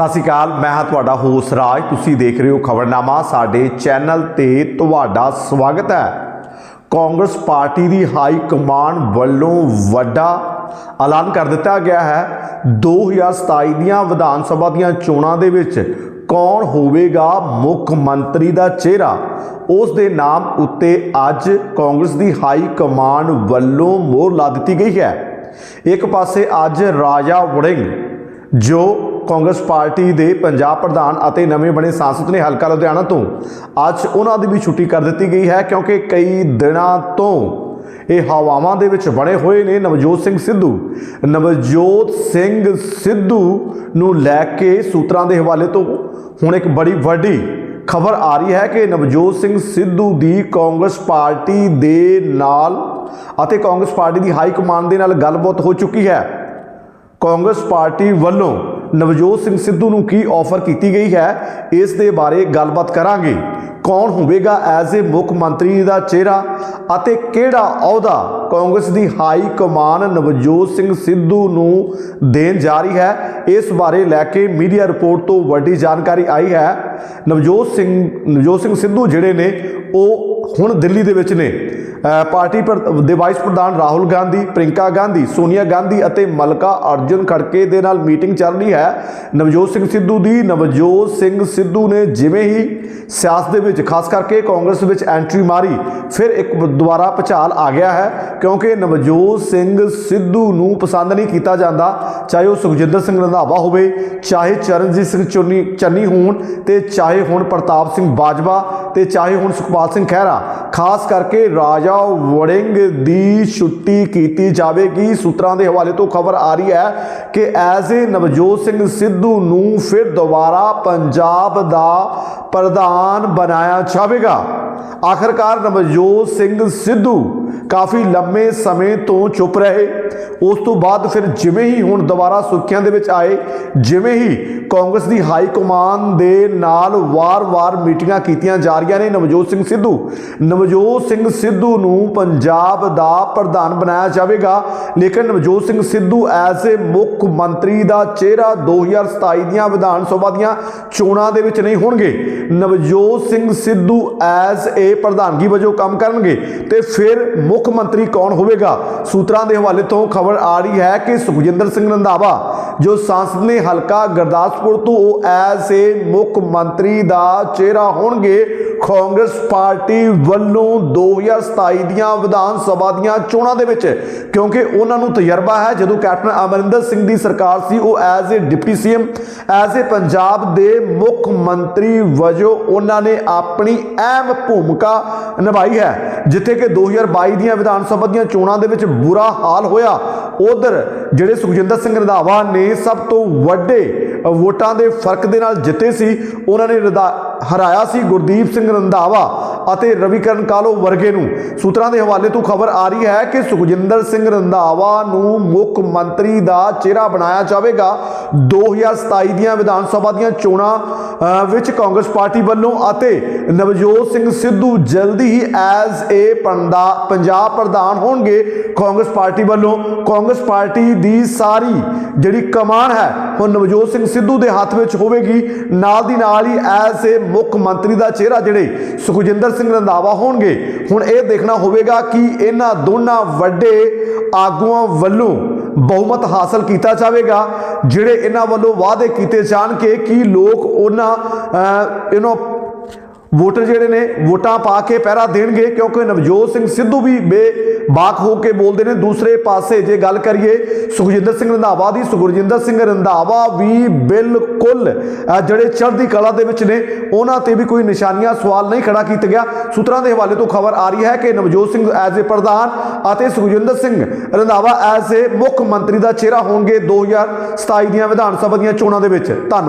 ਸਤਿ ਸ਼੍ਰੀ ਅਕਾਲ, ਮੈਂ ਹਾਂ ਤੁਹਾਡਾ ਹੋਸ ਰਾਜ। ਤੁਸੀਂ ਦੇਖ ਰਹੇ ਹੋ ਖਬਰਨਾਮਾ, ਸਾਡੇ ਚੈਨਲ ਤੇ ਤੁਹਾਡਾ ਸਵਾਗਤ ਹੈ। ਕਾਂਗਰਸ ਪਾਰਟੀ ਦੀ ਹਾਈ ਕਮਾਂਡ ਵੱਲੋਂ ਵੱਡਾ ਐਲਾਨ ਕਰ ਦਿੱਤਾ ਗਿਆ ਹੈ। 2027 ਦੀਆਂ ਵਿਧਾਨ ਸਭਾ ਦੀਆਂ ਚੋਣਾਂ ਦੇ ਵਿੱਚ ਕੌਣ ਹੋਵੇਗਾ ਮੁੱਖ ਮੰਤਰੀ ਦਾ ਚਿਹਰਾ? ਉਸ ਦੇ ਨਾਮ ਉੱਤੇ ਅੱਜ ਕਾਂਗਰਸ ਦੀ ਹਾਈ ਕਮਾਂਡ ਵੱਲੋਂ ਮੋਹਰ ਲਾ ਦਿੱਤੀ ਗਈ ਹੈ। ਇੱਕ ਪਾਸੇ ਅੱਜ ਰਾਜਾ ਵੜਿੰਗ, ਜੋ ਕਾਂਗਰਸ ਪਾਰਟੀ ਦੇ ਪੰਜਾਬ ਪ੍ਰਧਾਨ ਅਤੇ ਨਵੇਂ ਬਣੇ ਸਾਂਸਦ ਨੇ ਹਲਕਾ ਲੁਧਿਆਣਾ ਤੋਂ ਅੱਜ ਉਹਨਾਂ ਦੀ ਵੀ ਛੁੱਟੀ ਕਰ ਦਿੱਤੀ ਗਈ ਹੈ, ਕਿਉਂਕਿ ਕਈ ਦਿਨਾਂ ਤੋਂ ਇਹ ਹਵਾਵਾਂ ਦੇ ਵਿੱਚ ਬਣੇ ਹੋਏ ਨੇ। ਨਵਜੋਤ ਸਿੰਘ ਸਿੱਧੂ, ਨਵਜੋਤ ਸਿੰਘ ਸਿੱਧੂ ਨੂੰ ਲੈ ਕੇ ਸੂਤਰਾਂ ਦੇ ਹਵਾਲੇ ਤੋਂ ਹੁਣ ਇੱਕ ਬੜੀ ਵੱਡੀ ਖਬਰ ਆ ਰਹੀ ਹੈ ਕਿ ਨਵਜੋਤ ਸਿੰਘ ਸਿੱਧੂ ਦੀ ਕਾਂਗਰਸ ਪਾਰਟੀ ਦੇ ਨਾਲ ਅਤੇ ਕਾਂਗਰਸ ਪਾਰਟੀ ਦੀ ਹਾਈ ਕਮਾਂਡ ਦੇ ਨਾਲ ਗੱਲਬਾਤ ਹੋ ਚੁੱਕੀ ਹੈ। ਕਾਂਗਰਸ ਪਾਰਟੀ ਵੱਲੋਂ ਨਵਜੋਤ ਸਿੰਘ ਸਿੱਧੂ ਨੂੰ ਕੀ ਆਫਰ ਕੀਤੀ ਗਈ ਹੈ? ਇਸ ਦੇ ਬਾਰੇ ਗੱਲਬਾਤ ਕਰਾਂਗੇ। ਕੌਣ ਹੋਵੇਗਾ ਐਜ਼ ਏ ਮੁੱਖ ਮੰਤਰੀ ਦਾ ਚਿਹਰਾ ਅਤੇ ਕਿਹੜਾ ਅਹੁਦਾ ਕਾਂਗਰਸ ਦੀ ਹਾਈ ਕਮਾਨ ਨਵਜੋਤ ਸਿੰਘ ਸਿੱਧੂ ਨੂੰ ਦੇਣ ਜਾ ਰਹੀ ਹੈ? ਇਸ ਬਾਰੇ ਲੈ ਕੇ ਮੀਡੀਆ ਰਿਪੋਰਟ ਤੋਂ ਵੱਡੀ ਜਾਣਕਾਰੀ ਆਈ ਹੈ। ਨਵਜੋਤ ਸਿੰਘ ਨਵਜੋਤ ਸਿੰਘ ਸਿੱਧੂ ਜਿਹੜੇ ਨੇ, ਉਹ ਹੁਣ ਦਿੱਲੀ ਦੇ ਵਿੱਚ ਨੇ। ਪਾਰਟੀ ਪਰ, ਦੇ ਵਾਈਸ ਪ੍ਰਧਾਨ ਰਾਹੁਲ ਗਾਂਧੀ ਪ੍ਰਿੰਕਾ ਗਾਂਧੀ, ਸੋਨੀਆ ਗਾਂਧੀ ਅਤੇ ਮਲਕਾ ਅਰਜੁਨ ਖੜਕੇ ਦੇ ਨਾਲ ਮੀਟਿੰਗ ਚੱਲ ਰਹੀ ਹੈ। ਨਵਜੋਤ ਸਿੰਘ ਸਿੱਧੂ ਦੀ, ਨਵਜੋਤ ਸਿੰਘ ਸਿੱਧੂ ਨੇ ਜਿਵੇਂ ਹੀ ਸਿਆਸਤ ਦੇ ਵਿੱਚ, ਖਾਸ ਕਰਕੇ ਕਾਂਗਰਸ ਵਿੱਚ ਐਂਟਰੀ ਮਾਰੀ, ਫਿਰ ਇੱਕ ਦੁਬਾਰਾ ਭਚਾਲ ਆ ਗਿਆ ਹੈ, ਕਿਉਂਕਿ ਨਵਜੋਤ ਸਿੰਘ ਸਿੱਧੂ ਨੂੰ ਪਸੰਦ ਨਹੀਂ ਕੀਤਾ ਜਾਂਦਾ, ਚਾਹੇ ਉਹ ਸੁਖਜਿੰਦਰ ਸਿੰਘ ਰੰਧਾਵਾ ਹੋਵੇ, ਚਾਹੇ ਚਰਨਜੀਤ ਸਿੰਘ ਚੁੰਨੀ, ਚੰਨੀ ਹੋਣ, ਤੇ ਚਾਹੇ ਹੁਣ ਪ੍ਰਤਾਪ ਸਿੰਘ ਬਾਜਵਾ, ਤੇ ਚਾਹੇ ਹੁਣ ਸੁਖਪਾਲ ਸਿੰਘ ਖਹਿਰਾ, ਖਾਸ ਕਰਕੇ ਰਾਜਾ ਵੜਿੰਗ ਦੀ ਛੁੱਟੀ ਕੀਤੀ ਜਾਵੇਗੀ। ਸੂਤਰਾਂ ਦੇ ਹਵਾਲੇ ਤੋਂ ਖਬਰ ਆ ਰਹੀ ਹੈ ਕਿ ਐਜ਼ ਏ ਨਵਜੋਤ ਸਿੰਘ ਸਿੱਧੂ ਨੂੰ ਫਿਰ ਦੁਬਾਰਾ ਪੰਜਾਬ ਦਾ ਪ੍ਰਧਾਨ ਬਣਾਇਆ ਜਾਵੇਗਾ। ਆਖਰਕਾਰ ਨਵਜੋਤ ਸਿੰਘ ਸਿੱਧੂ ਕਾਫੀ ਲੰਮੇ ਸਮੇਂ ਤੋਂ ਚੁੱਪ ਰਹੇ। ਉਸ ਤੋਂ ਬਾਅਦ ਫਿਰ ਜਿਵੇਂ ਹੀ ਹੁਣ ਦੁਬਾਰਾ ਸੁਰਖੀਆਂ ਦੇ ਵਿੱਚ ਆਏ, ਜਿਵੇਂ ਹੀ ਕਾਂਗਰਸ ਦੀ ਹਾਈ ਕਮਾਨ ਦੇ ਨਾਲ ਵਾਰ-ਵਾਰ ਮੀਟਿੰਗਾਂ ਕੀਤੀਆਂ ਜਾ ਰਹੀਆਂ ਨੇ ਨਵਜੋਤ ਸਿੰਘ ਸਿੱਧੂ, ਨਵਜੋਤ ਸਿੰਘ ਸਿੱਧੂ ਨੂੰ ਪੰਜਾਬ ਦਾ ਪ੍ਰਧਾਨ ਬਣਾਇਆ ਜਾਵੇਗਾ। ਲੇਕਿਨ ਨਵਜੋਤ ਸਿੰਘ ਸਿੱਧੂ ਐਜ਼ ਏ ਮੁੱਖ ਮੰਤਰੀ ਦਾ ਚਿਹਰਾ 2027 ਦੀਆਂ ਵਿਧਾਨ ਸਭਾ ਦੀਆਂ ਚੋਣਾਂ ਦੇ ਵਿੱਚ ਨਹੀਂ ਹੋਣਗੇ। ਨਵਜੋਤ ਨਵਜੋਤ ਸਿੰਘ ਸਿੱਧੂ ਐਜ਼ ਏ ਪ੍ਰਧਾਨਗੀ ਵਜੋਂ ਕੰਮ ਕਰਨਗੇ ਤੇ ਫਿਰ ਮੁੱਖ ਮੰਤਰੀ ਕੌਣ ਹੋਵੇਗਾ? ਸੂਤਰਾਂ ਦੇ ਹਵਾਲੇ ਤੋਂ ਖਬਰ ਆ ਰਹੀ ਹੈ ਕਿ ਸੁਖਜਿੰਦਰ ਸਿੰਘ ਰੰਧਾਵਾ, ਜੋ ਸੰਸਦ ਨੇ ਹਲਕਾ ਗੁਰਦਾਸਪੁਰ ਤੋਂ, ਉਹ ਐਜ਼ ਏ ਮੁੱਖ ਮੰਤਰੀ ਦਾ ਚਿਹਰਾ ਹੋਣਗੇ। ਕਾਂਗਰਸ ਪਾਰਟੀ ਵੱਲੋਂ 2027 ਦੀਆਂ ਵਿਧਾਨ ਸਭਾ ਦੀਆਂ ਚੋਣਾਂ ਦੇ ਵਿੱਚ, ਕਿਉਂਕਿ ਉਹਨਾਂ ਨੂੰ ਤਜਰਬਾ ਹੈ, ਜਦੋਂ ਕੈਪਟਨ ਅਮਰਿੰਦਰ ਸਿੰਘ ਦੀ ਸਰਕਾਰ ਸੀ, ਉਹ as a deputy CM, as a Punjab ਦੇ ਮੁੱਖ ਮੰਤਰੀ ਵਜੋਂ ਉਹਨਾਂ ਨੇ ਆਪਣੀ ਅਹਿਮ ਭੂਮਿਕਾ ਨਿਭਾਈ ਹੈ, ਜਿੱਥੇ ਕਿ 2022 ਦੀਆਂ ਵਿਧਾਨ ਸਭਾ ਦੀਆਂ ਚੋਣਾਂ ਦੇ ਵਿੱਚ ਬੁਰਾ ਹਾਲ ਹੋਇਆ। ਉਧਰ ਜਿਹੜੇ ਸੁਖਜਿੰਦਰ ਸਿੰਘ ਰੰਧਾਵਾ ਨੇ ਸਭ ਤੋਂ ਵੱਡੇ ਵੋਟਾਂ ਦੇ ਫ਼ਰਕ ਦੇ ਨਾਲ ਜਿੱਤੇ ਸੀ, ਉਹਨਾਂ ਨੇ ਰੰਧਾ- ਹਰਾਇਆ ਸੀ ਗੁਰਦੀਪ ਸਿੰਘ ਰੰਧਾਵਾ ਅਤੇ ਰਵੀਕਰਨ ਕਾਲੋ ਵਰਗੇ ਨੂੰ। ਸੂਤਰਾਂ ਦੇ ਹਵਾਲੇ ਤੋਂ ਖਬਰ ਆ ਰਹੀ ਹੈ ਕਿ ਸੁਖਜਿੰਦਰ ਸਿੰਘ ਰੰਧਾਵਾ ਨੂੰ ਮੁੱਖ ਮੰਤਰੀ ਦਾ ਚਿਹਰਾ ਬਣਾਇਆ ਜਾਵੇਗਾ। 2027 ਦੀਆਂ ਵਿਧਾਨ ਸਭਾ ਦੀਆਂ ਚੋਣਾਂ ਵਿੱਚ ਕਾਂਗਰਸ ਪਾਰਟੀ ਵੱਲੋਂ ਅਤੇ ਨਵਜੋਤ ਸਿੰਘ ਸਿੱਧੂ ਜਲਦੀ ਹੀ ਐਜ਼ ਏ ਪੰਡਾ ਪੰਜਾਬ ਪ੍ਰਧਾਨ ਹੋਣਗੇ ਕਾਂਗਰਸ ਪਾਰਟੀ ਵੱਲੋਂ। ਕਾਂਗਰਸ ਪਾਰਟੀ ਦੀ ਸਾਰੀ ਜਿਹੜੀ ਕਮਾਨ ਹੈ, ਉਹ ਨਵਜੋਤ ਸਿੰਘ ਸਿੱਧੂ ਦੇ ਹੱਥ ਵਿੱਚ ਹੋਵੇਗੀ। ਨਾਲ ਦੀ ਨਾਲ ਹੀ ਐਜ਼ ਏ ਮੁੱਖ ਮੰਤਰੀ ਦਾ ਚਿਹਰਾ ਜਿਹੜੇ ਸੁਖਜਿੰਦਰ ਸਿੰਘ ਰੰਧਾਵਾ ਹੋਣਗੇ, ਹੁਣ ਇਹ ਦੇਖਣਾ ਹੋਵੇਗਾ ਕਿ ਇਹਨਾਂ ਦੋਨਾਂ ਵੱਡੇ ਆਗੂਆਂ ਵੱਲੋਂ ਬਹੁਮਤ ਹਾਸਲ ਕੀਤਾ ਜਾਵੇਗਾ, ਜਿਹੜੇ ਇਹਨਾਂ ਵੱਲੋਂ ਵਾਅਦੇ ਕੀਤੇ ਜਾਣ ਕਿ ਕੀ ਲੋਕ ਉਹਨਾਂ ਇਹਨੋਂ ਵੋਟਰ ਜਿਹੜੇ ਨੇ ਵੋਟਾਂ ਪਾ ਕੇ ਪਹਿਰਾ ਦੇਣਗੇ ਕਿਉਂਕਿ ਨਵਜੋਤ ਸਿੰਘ ਸਿੱਧੂ ਵੀ ਬੇਬਾਕ ਹੋ ਕੇ ਬੋਲਦੇ ਨੇ। ਦੂਸਰੇ ਪਾਸੇ ਜੇ ਗੱਲ ਕਰੀਏ ਸੁਖਜਿੰਦਰ ਸਿੰਘ ਰੰਧਾਵਾ ਦੀ, ਸੁਖਜਿੰਦਰ ਸਿੰਘ ਰੰਧਾਵਾ ਵੀ ਬਿਲਕੁਲ ਜਿਹੜੇ ਚੜ੍ਹਦੀ ਕਲਾ ਦੇ ਵਿੱਚ ਨੇ, ਉਹਨਾਂ ਤੇ ਵੀ ਕੋਈ ਨਿਸ਼ਾਨੀਆਂ ਸਵਾਲ ਨਹੀਂ ਖੜਾ ਕੀਤਾ ਗਿਆ। ਸੂਤਰਾਂ ਦੇ ਹਵਾਲੇ ਤੋਂ ਖਬਰ ਆ ਰਹੀ ਹੈ ਕਿ ਨਵਜੋਤ ਸਿੰਘ ਐਜ਼ ਏ ਪ੍ਰਧਾਨ ਅਤੇ ਸੁਖਜਿੰਦਰ ਸਿੰਘ ਰੰਧਾਵਾ ਐਜ਼ ਏ ਮੁੱਖ ਮੰਤਰੀ ਦਾ ਚਿਹਰਾ ਹੋਣਗੇ 2027 ਦੀਆਂ ਵਿਧਾਨ ਸਭਾ ਦੀਆਂ ਚੋਣਾਂ ਦੇ ਵਿੱਚ। ਧੰਨਵਾਦ।